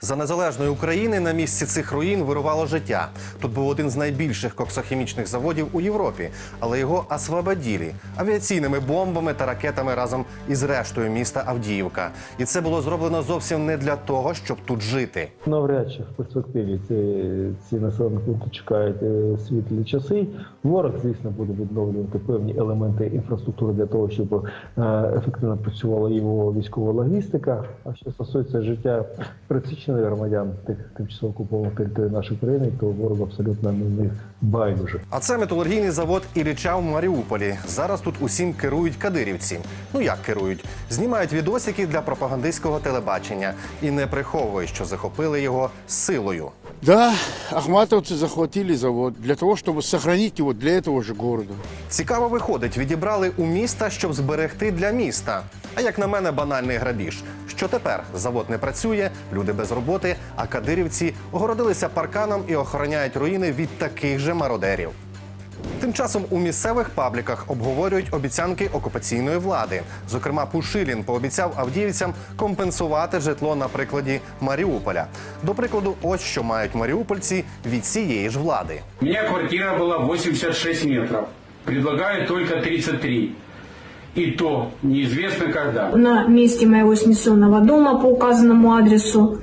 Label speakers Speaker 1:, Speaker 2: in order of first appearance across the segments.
Speaker 1: За незалежної України на місці цих руїн вирувало життя. Тут був один з найбільших коксохімічних заводів у Європі, але його освободили авіаційними бомбами та ракетами разом із рештою міста Авдіївка. І це було зроблено зовсім не для того, щоб тут жити.
Speaker 2: Навряд чи в перспективі ці, ці населені пункти чекають е, світлі часи. Ворог, звісно, буде відновлювати певні елементи інфраструктури для того, щоб е, ефективно працювала його військова логістика. А що стосується життя пересічних громадян тих тимчасово окупованих територій нашої країни, то ворог абсолютно не них байдуже.
Speaker 1: А це металургійний завод Ілліча в Маріуполі. Зараз тут усім керують кадирівці. Ну як керують? Знімають відосики для пропагандистського телебачення і не приховують, що захопили його силою.
Speaker 3: Да, ахматовцы захватили завод для того, чтобы сохранить его для этого же города.
Speaker 1: Цікаво виходить, відібрали у міста, щоб зберегти для міста. А як на мене, банальний грабіж. Що тепер? Завод не працює, люди без роботи, а кадирівці огородилися парканом і охороняють руїни від таких же мародерів. Тим часом у місцевих пабліках обговорюють обіцянки окупаційної влади. Зокрема, Пушилін пообіцяв авдіївцям компенсувати житло на прикладі Маріуполя. До прикладу, ось що мають маріупольці від цієї ж влади.
Speaker 4: У меня квартира была 86 метров. Предлагаю только 33. И то неизвестно когда.
Speaker 5: На месте моего снесенного дома по указанному адресу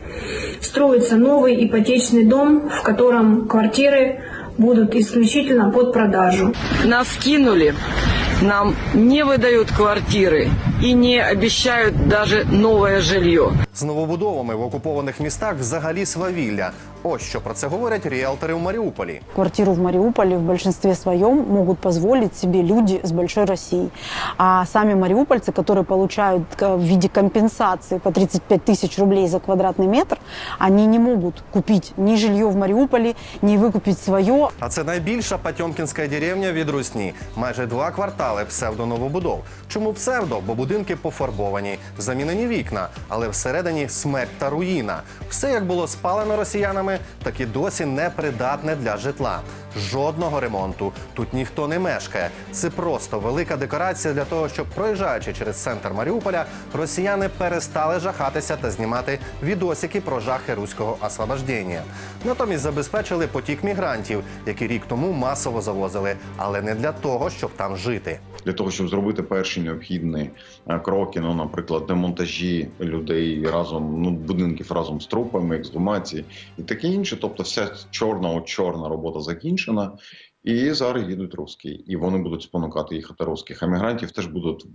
Speaker 5: строится новый ипотечный дом, в котором квартиры будут исключительно под продажу.
Speaker 6: Нас кинули, нам не выдают квартиры и не обещают даже новое жилье.
Speaker 1: З новобудовами в окупованих містах взагалі свавілля. Ось що про це говорять ріелтори в Маріуполі.
Speaker 7: Квартиру в Мариуполе в большинстве своем могут позволить себе люди с большой России. А сами мариупольцы, которые получают э, в виде компенсации по 35 тысяч рублей за квадратный метр, они не могут купить ни жилье в Мариуполе, ни выкупить свое.
Speaker 1: А це найбільша Патьомкінська деревня від Русні. Майже два квартали псевдоновобудов. Чому псевдо? Бо будинки пофарбовані, замінені вікна, але всередині смерть та руїна. Все як було спалено росіянами, так і досі непридатне для житла. Жодного ремонту тут ніхто не мешкає. Це просто велика декорація для того, щоб проїжджаючи через центр Маріуполя, росіяни перестали жахатися та знімати відосики про жахи руського освобождення. Натомість забезпечили потік мігрантів, які рік тому масово завозили, але не для того, щоб там жити.
Speaker 8: для того, щоб зробити перші необхідні кроки, ну, наприклад, демонтажі людей разом, ну будинків разом з трупами, ексгумації і таке інше. Тобто, вся чорна от чорна робота закінчена. І зараз їдуть русські, і вони будуть спонукати їхати русських. емігрантів, теж будуть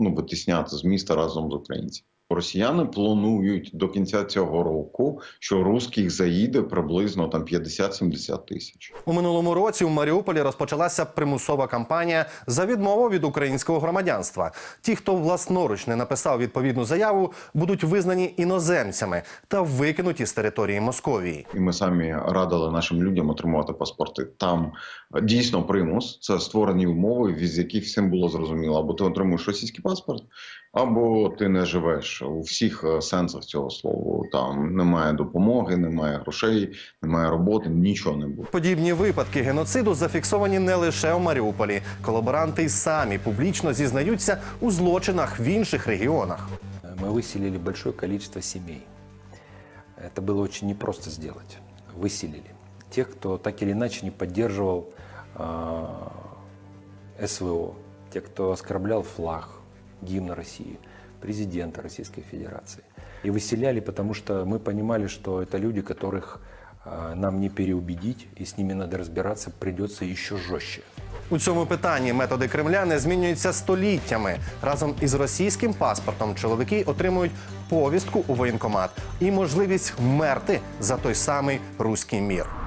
Speaker 8: ну, витисняти з міста разом з українцями. Росіяни планують до кінця цього року, що русських заїде приблизно там 50-70 тисяч.
Speaker 1: У минулому році у Маріуполі розпочалася примусова кампанія за відмову від українського громадянства. Ті, хто власноруч не написав відповідну заяву, будуть визнані іноземцями та викинуті з території Московії.
Speaker 8: і ми самі радили нашим людям отримувати паспорти. Там дійсно примус це створені умови, з яких всім було зрозуміло. Або ти отримуєш російський паспорт, або ти не живеш у всіх е, сенсах цього слова. Там немає допомоги, немає грошей, немає роботи, нічого не буде.
Speaker 1: Подібні випадки геноциду зафіксовані не лише у Маріуполі. Колаборанти й самі публічно зізнаються у злочинах в інших регіонах.
Speaker 9: Мы выселили большое количество семей. Это было очень непросто сделать. Выселили. Тех, кто так или иначе не поддерживал э, СВО, тех, кто оскорблял флаг, гимн России, президента Российской Федерации. И выселяли, потому что мы понимали, что это люди, которых э, нам не переубедить, и с ними надо разбираться придется еще жестче.
Speaker 1: У цьому питанні методи Кремля не змінюються століттями. Разом із російським паспортом чоловіки отримують повістку у воєнкомат і можливість вмерти за той самий руський мір.